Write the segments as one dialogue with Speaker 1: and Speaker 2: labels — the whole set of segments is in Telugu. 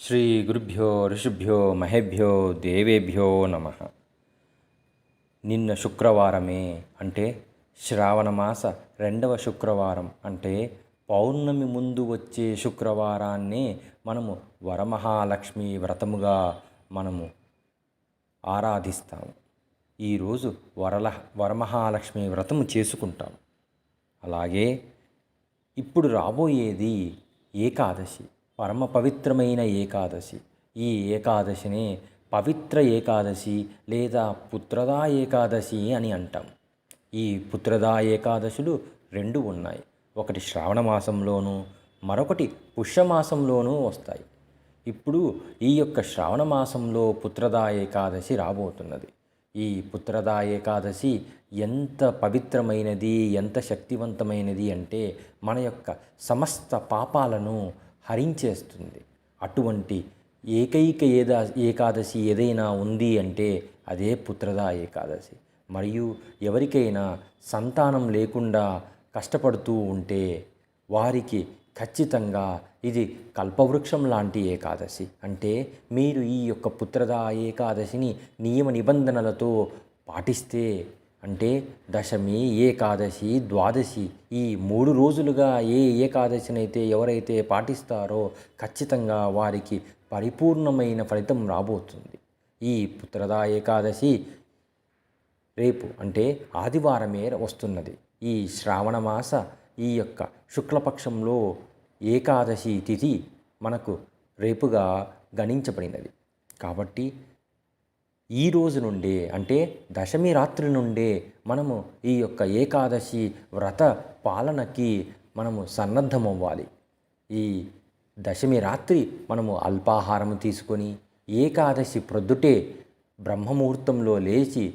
Speaker 1: శ్రీ గురుభ్యో ఋషిభ్యో మహేభ్యో దేవేభ్యో నమ నిన్న శుక్రవారమే అంటే శ్రావణమాస రెండవ శుక్రవారం అంటే పౌర్ణమి ముందు వచ్చే శుక్రవారాన్నే మనము వరమహాలక్ష్మి వ్రతముగా మనము ఆరాధిస్తాము. ఈరోజు వరల వరమహాలక్ష్మి వ్రతము చేసుకుంటాం అలాగే ఇప్పుడు రాబోయేది ఏకాదశి. పరమ పవిత్రమైన ఏకాదశి. ఈ ఏకాదశిని పవిత్ర ఏకాదశి లేదా పుత్రదా ఏకాదశి అని అంటాం. ఈ పుత్రదా ఏకాదశులు రెండు ఉన్నాయి. ఒకటి శ్రావణ మాసంలోనూ మరొకటి పుష్యమాసంలోనూ వస్తాయి. ఇప్పుడు ఈ యొక్క శ్రావణ మాసంలో పుత్రదా ఏకాదశి రాబోతున్నది. ఈ పుత్రదా ఏకాదశి ఎంత పవిత్రమైనది ఎంత శక్తివంతమైనది అంటే మన యొక్క సమస్త పాపాలను హరించేస్తుంది. అటువంటి ఏకైక ఏదా ఏకాదశి ఏదైనా ఉంది అంటే అదే పుత్రదా ఏకాదశి. మరియు ఎవరికైనా సంతానం లేకుండా కష్టపడుతూ ఉంటే వారికి ఖచ్చితంగా ఇది కల్పవృక్షం లాంటి ఏకాదశి. అంటే మీరు ఈ యొక్క పుత్రదా ఏకాదశిని నియమ నిబంధనలతో పాటిస్తే అంటే దశమి ఏకాదశి ద్వాదశి ఈ మూడు రోజులుగా ఏ ఏకాదశినైతే ఎవరైతే పాటిస్తారో ఖచ్చితంగా వారికి పరిపూర్ణమైన ఫలితం రాబోతుంది. ఈ పుత్రదా ఏకాదశి రేపు అంటే ఆదివారమే వస్తున్నది. ఈ శ్రావణమాస ఈ యొక్క శుక్లపక్షంలో ఏకాదశి తిథి మనకు రేపుగా గణించబడినది. కాబట్టి ఈ రోజు నుండే అంటే దశమి రాత్రి నుండే మనము ఈ యొక్క ఏకాదశి వ్రత పాలనకి మనము సన్నద్ధమవ్వాలి. ఈ దశమి రాత్రి మనము అల్పాహారం తీసుకొని ఏకాదశి ప్రొద్దుటే బ్రహ్మముహూర్తంలో లేచి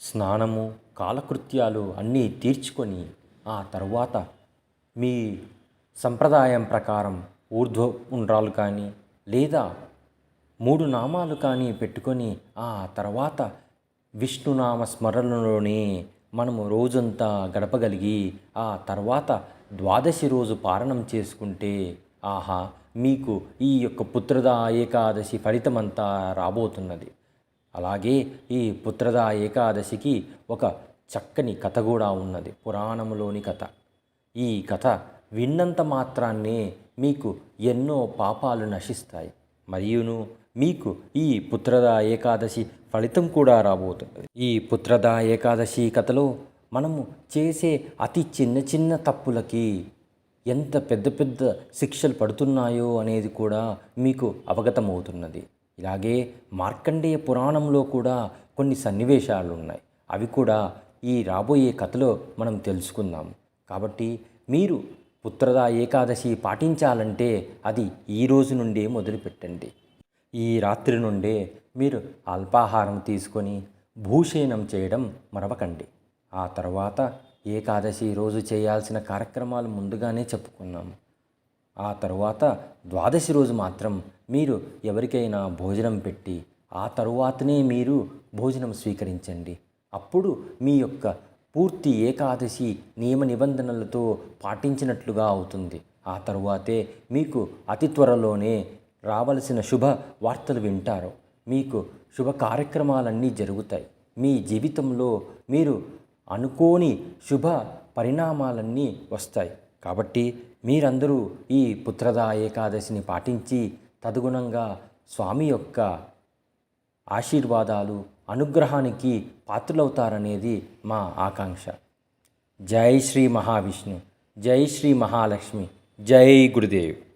Speaker 1: స్నానము కాలకృత్యాలు అన్నీ తీర్చుకొని ఆ తరువాత మీ సంప్రదాయం ప్రకారం ఊర్ధ్వ ఉండ్రాలు కానీ లేదా మూడు నామాలు కానీ పెట్టుకొని ఆ తర్వాత విష్ణునామ స్మరణలోనే మనము రోజంతా గడపగలిగి ఆ తర్వాత ద్వాదశి రోజు పారణం చేసుకుంటే ఆహా మీకు ఈ యొక్క పుత్రదా ఏకాదశి ఫలితమంతా రాబోతున్నది. అలాగే ఈ పుత్రదా ఏకాదశికి ఒక చక్కని కథ కూడా ఉన్నది పురాణములోని కథ. ఈ కథ విన్నంత మాత్రాన్నే మీకు ఎన్నో పాపాలు నశిస్తాయి. మరియును మీకు ఈ పుత్రదా ఏకాదశి ఫలితం కూడా రాబోతుంది ఈ పుత్రదా ఏకాదశి కథలో మనము చేసే అతి చిన్న చిన్న తప్పులకి ఎంత పెద్ద పెద్ద శిక్షలు పడుతున్నాయో అనేది కూడా మీకు అవగతమవుతున్నది. ఇలాగే మార్కండేయ పురాణంలో కూడా కొన్ని సన్నివేశాలు ఉన్నాయి. అవి కూడా ఈ రాబోయే కథలో మనం తెలుసుకుందాం. కాబట్టి మీరు పుత్రదా ఏకాదశి పాటించాలంటే అది ఈ రోజు నుండే మొదలుపెట్టండి. ఈ రాత్రి నుండే మీరు అల్పాహారం తీసుకొని భూషయనం చేయడం మరవకండి. ఆ తర్వాత ఏకాదశి రోజు చేయాల్సిన కార్యక్రమాలు ముందుగానే చెప్పుకున్నాము ఆ తరువాత ద్వాదశి రోజు మాత్రం మీరు ఎవరికైనా భోజనం పెట్టి ఆ తరువాతనే మీరు భోజనం స్వీకరించండి. అప్పుడు మీ యొక్క పూర్తి ఏకాదశి నియమ నిబంధనలతో పాటించినట్లుగా అవుతుంది. ఆ తరువాతే మీకు అతి త్వరలోనే రావలసిన శుభ వార్తలు వింటారు మీకు శుభ కార్యక్రమాలన్నీ జరుగుతాయి. మీ జీవితంలో మీరు అనుకోని శుభ పరిణామాలన్నీ వస్తాయి. కాబట్టి మీరందరూ ఈ పుత్రదా ఏకాదశిని పాటించి తదగుణంగా స్వామి యొక్క ఆశీర్వాదాలు అనుగ్రహానికి పాత్రులవుతారనేది మా ఆకాంక్ష. జై శ్రీ మహావిష్ణు. జై శ్రీ మహాలక్ష్మి. జై గురుదేవ్.